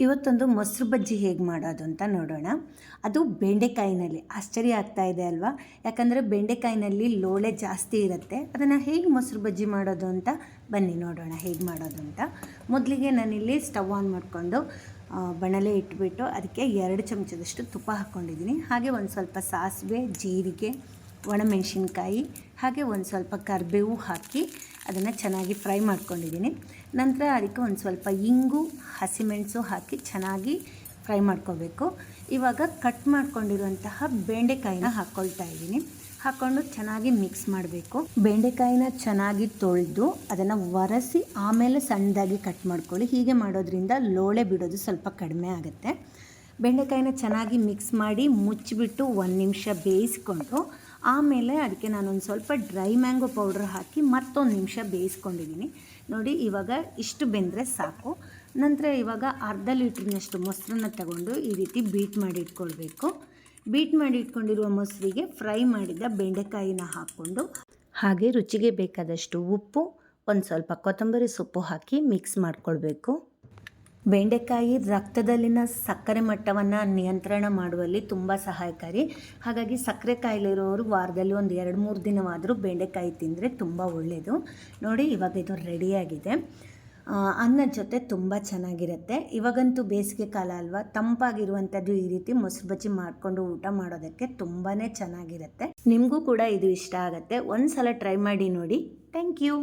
ಇವತ್ತೊಂದು ಮೊಸರು ಬಜ್ಜಿ ಹೇಗೆ ಮಾಡೋದು ಅಂತ ನೋಡೋಣ. ಅದು ಬೆಂಡೆಕಾಯಿನಲ್ಲಿ. ಆಶ್ಚರ್ಯ ಆಗ್ತಾ ಇದೆ ಅಲ್ವಾ? ಯಾಕಂದರೆ ಬೆಂಡೆಕಾಯಿನಲ್ಲಿ ಲೋಳೆ ಜಾಸ್ತಿ ಇರುತ್ತೆ. ಅದನ್ನು ಹೇಗೆ ಮೊಸರು ಬಜ್ಜಿ ಮಾಡೋದು ಅಂತ ಬನ್ನಿ ನೋಡೋಣ ಹೇಗೆ ಮಾಡೋದು ಅಂತ. ಮೊದಲಿಗೆ ನಾನಿಲ್ಲಿ ಸ್ಟವ್ ಆನ್ ಮಾಡಿಕೊಂಡು ಬಣಲೆ ಇಟ್ಬಿಟ್ಟು ಅದಕ್ಕೆ ಎರಡು ಚಮಚದಷ್ಟು ತುಪ್ಪ ಹಾಕ್ಕೊಂಡಿದ್ದೀನಿ. ಹಾಗೆ ಒಂದು ಸ್ವಲ್ಪ ಸಾಸಿವೆ, ಜೀರಿಗೆ ಒಣಮೆಣಸಿನ್ಕಾಯಿ ಹಾಗೆ ಒಂದು ಸ್ವಲ್ಪ ಕರಿಬೇವು ಹಾಕಿ ಅದನ್ನು ಚೆನ್ನಾಗಿ ಫ್ರೈ ಮಾಡ್ಕೊಂಡಿದ್ದೀನಿ. ನಂತರ ಅದಕ್ಕೆ ಒಂದು ಸ್ವಲ್ಪ ಇಂಗು, ಹಸಿಮೆಣಸು ಹಾಕಿ ಚೆನ್ನಾಗಿ ಫ್ರೈ ಮಾಡ್ಕೋಬೇಕು. ಇವಾಗ ಕಟ್ ಮಾಡ್ಕೊಂಡಿರುವಂತಹ ಬೆಂಡೆಕಾಯಿನ ಹಾಕ್ಕೊಳ್ತಾ ಇದ್ದೀನಿ. ಹಾಕ್ಕೊಂಡು ಚೆನ್ನಾಗಿ ಮಿಕ್ಸ್ ಮಾಡಬೇಕು. ಬೆಂಡೆಕಾಯಿನ ಚೆನ್ನಾಗಿ ತೊಳೆದು ಅದನ್ನು ಒರೆಸಿ ಆಮೇಲೆ ಸಣ್ಣದಾಗಿ ಕಟ್ ಮಾಡ್ಕೊಳ್ಳಿ. ಹೀಗೆ ಮಾಡೋದ್ರಿಂದ ಲೋಳೆ ಬಿಡೋದು ಸ್ವಲ್ಪ ಕಡಿಮೆ ಆಗುತ್ತೆ. ಬೆಂಡೆಕಾಯಿನ ಚೆನ್ನಾಗಿ ಮಿಕ್ಸ್ ಮಾಡಿ ಮುಚ್ಚಿಬಿಟ್ಟು ಒಂದು ನಿಮಿಷ ಬೇಯಿಸ್ಕೊಂಡು ಆಮೇಲೆ ಅದಕ್ಕೆ ನಾನೊಂದು ಸ್ವಲ್ಪ ಡ್ರೈ ಮ್ಯಾಂಗೋ ಪೌಡ್ರ್ ಹಾಕಿ ಮತ್ತೊಂದು ನಿಮಿಷ ಬೇಯಿಸ್ಕೊಂಡಿದ್ದೀನಿ. ನೋಡಿ, ಇವಾಗ ಇಷ್ಟು ಬೆಂದರೆ ಸಾಕು. ನಂತರ ಇವಾಗ ಅರ್ಧ ಲೀಟ್ರಿನಷ್ಟು ಮೊಸರನ್ನ ತಗೊಂಡು ಈ ರೀತಿ ಬೀಟ್ ಮಾಡಿ ಇಟ್ಕೊಳ್ಬೇಕು. ಬೀಟ್ ಮಾಡಿ ಇಟ್ಕೊಂಡಿರುವ ಮೊಸರಿಗೆ ಫ್ರೈ ಮಾಡಿದ ಬೆಂಡೆಕಾಯಿನ ಹಾಕ್ಕೊಂಡು ಹಾಗೆ ರುಚಿಗೆ ಬೇಕಾದಷ್ಟು ಉಪ್ಪು, ಒಂದು ಸ್ವಲ್ಪ ಕೊತ್ತಂಬರಿ ಸೊಪ್ಪು ಹಾಕಿ ಮಿಕ್ಸ್ ಮಾಡ್ಕೊಳ್ಬೇಕು. ಬೆಂಡೆಕಾಯಿ ರಕ್ತದಲ್ಲಿನ ಸಕ್ಕರೆ ಮಟ್ಟವನ್ನು ನಿಯಂತ್ರಣ ಮಾಡುವಲ್ಲಿ ತುಂಬ ಸಹಾಯಕಾರಿ. ಹಾಗಾಗಿ ಸಕ್ಕರೆ ಕಾಯಿಲೆ ಇರೋರು ವಾರದಲ್ಲಿ ಒಂದು ಎರಡು ಮೂರು ದಿನವಾದರೂ ಬೆಂಡೆಕಾಯಿ ತಿಂದರೆ ತುಂಬ ಒಳ್ಳೆಯದು ನೋಡಿ, ಇವಾಗ ಇದು ರೆಡಿಯಾಗಿದೆ ಅನ್ನದ ಜೊತೆ ತುಂಬ ಚೆನ್ನಾಗಿರುತ್ತೆ. ಇವಾಗಂತೂ ಬೇಸಿಗೆ ಕಾಲ ಅಲ್ವಾ? ತಂಪಾಗಿರುವಂಥದ್ದು ಈ ರೀತಿ ಮೊಸರು ಬಜ್ಜಿ ಮಾಡಿಕೊಂಡು ಊಟ ಮಾಡೋದಕ್ಕೆ ತುಂಬಾ ಚೆನ್ನಾಗಿರುತ್ತೆ. ನಿಮಗೂ ಕೂಡ ಇದು ಇಷ್ಟ ಆಗುತ್ತೆ. ಒಂದು ಸಲ ಟ್ರೈ ಮಾಡಿ ನೋಡಿ. Thank you